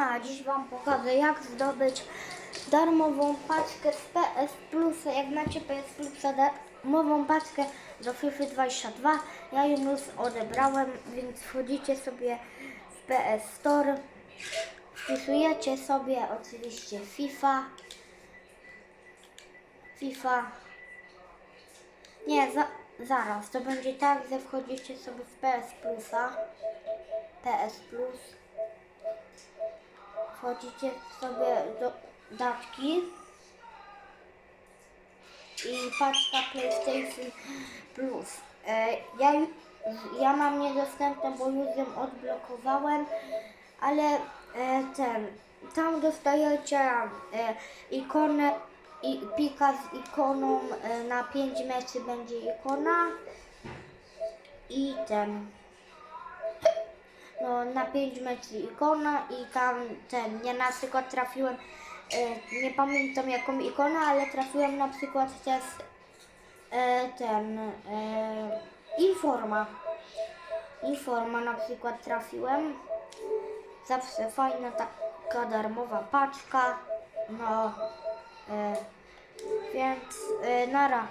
Siema, dziś Wam pokażę jak zdobyć darmową paczkę z PS Plusa. Jak macie PS Plusa darmową paczkę do FIFA 22, ja ją już odebrałem, więc wchodzicie sobie w PS Store, wpisujecie sobie oczywiście FIFA, FIFA, nie, za, zaraz, to będzie tak, że wchodzicie sobie w PS Plusa, PS Plus, wchodzicie sobie do datki i paczka PlayStation Plus. E, ja, ja mam niedostępną, bo już ją odblokowałem, ale e, ten, tam dostajecie e, ikonę i pika z ikoną na 5 meczy będzie ikona i ten na 5 metrów ikona i tam ten, ja na przykład trafiłem, e, nie pamiętam jaką ikonę, ale trafiłem na przykład też e, ten, e, Informa. Informa na przykład trafiłem. Zawsze fajna taka darmowa paczka. No, więc nara.